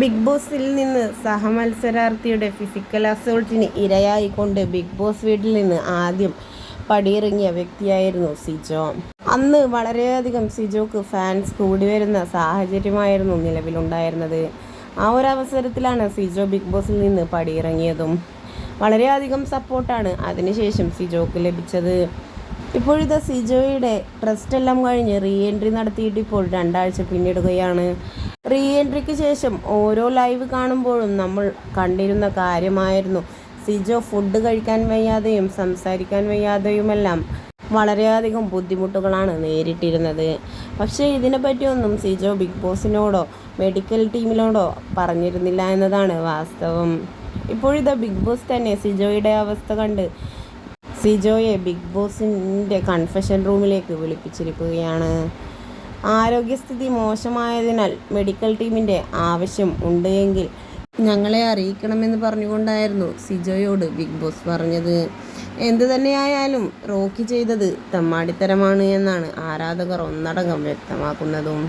Big ബോസിൽ നിന്ന് സഹമത്സരാർത്ഥിയുടെ ഫിസിക്കൽ അസോൾട്ടിന് ഇരയായിക്കൊണ്ട് ബിഗ് ബോസ് വീട്ടിൽ നിന്ന് ആദ്യം പടിയിറങ്ങിയ വ്യക്തിയായിരുന്നു സിജോ. അന്ന് വളരെയധികം സിജോക്ക് ഫാൻസ് കൂടി വരുന്ന സാഹചര്യമായിരുന്നു നിലവിലുണ്ടായിരുന്നത്. ആ ഒരു അവസരത്തിലാണ് സിജോ ബിഗ് ബോസിൽ നിന്ന് പടിയിറങ്ങിയതും. വളരെയധികം സപ്പോർട്ടാണ് അതിനുശേഷം സിജോക്ക് ലഭിച്ചത്. ഇപ്പോഴത്തെ സിജോയുടെ ട്രസ്റ്റ് എല്ലാം കഴിഞ്ഞ് റീ എൻട്രി നടത്തിയിട്ട് ഇപ്പോൾ രണ്ടാഴ്ച പിന്നിടുകയാണ്. റീ എൻട്രിക്ക് ശേഷം ഓരോ ലൈവ് കാണുമ്പോഴും നമ്മൾ കണ്ടിരുന്ന കാര്യമായിരുന്നു. സിജോ ഫുഡ് കഴിക്കാൻ വയ്യാതെയും സംസാരിക്കാൻ വയ്യാതെയുമെല്ലാം വളരെയധികം ബുദ്ധിമുട്ടുകളാണ് നേരിട്ടിരുന്നത്. പക്ഷേ ഇതിനെപ്പറ്റിയൊന്നും സിജോ ബിഗ് ബോസിനോടോ മെഡിക്കൽ ടീമിനോടോ പറഞ്ഞിരുന്നില്ല എന്നതാണ് വാസ്തവം. ഇപ്പോഴിതാ ബിഗ് ബോസ് തന്നെ സിജോയുടെ അവസ്ഥ കണ്ട് സിജോയെ ബിഗ് ബോസിന്റെ കൺഫെഷൻ റൂമിലേക്ക് വിളിപ്പിച്ചിരിക്കുകയാണ്. ആരോഗ്യസ്ഥിതി മോശമായതിനാൽ മെഡിക്കൽ ടീമിന്റെ ആവശ്യം ഉണ്ട് എങ്കിൽ ഞങ്ങളെ അറിയിക്കണമെന്ന് പറഞ്ഞുകൊണ്ടായിരുന്നു സിജോയോട് ബിഗ് ബോസ് പറഞ്ഞത്. എന്തു തന്നെയായാലും റോക്കി ചെയ്തത് തമ്മാടിത്തരമാണ് എന്നാണ് ആരാധകർ ഒന്നടങ്കം വ്യക്തമാക്കുന്നതും.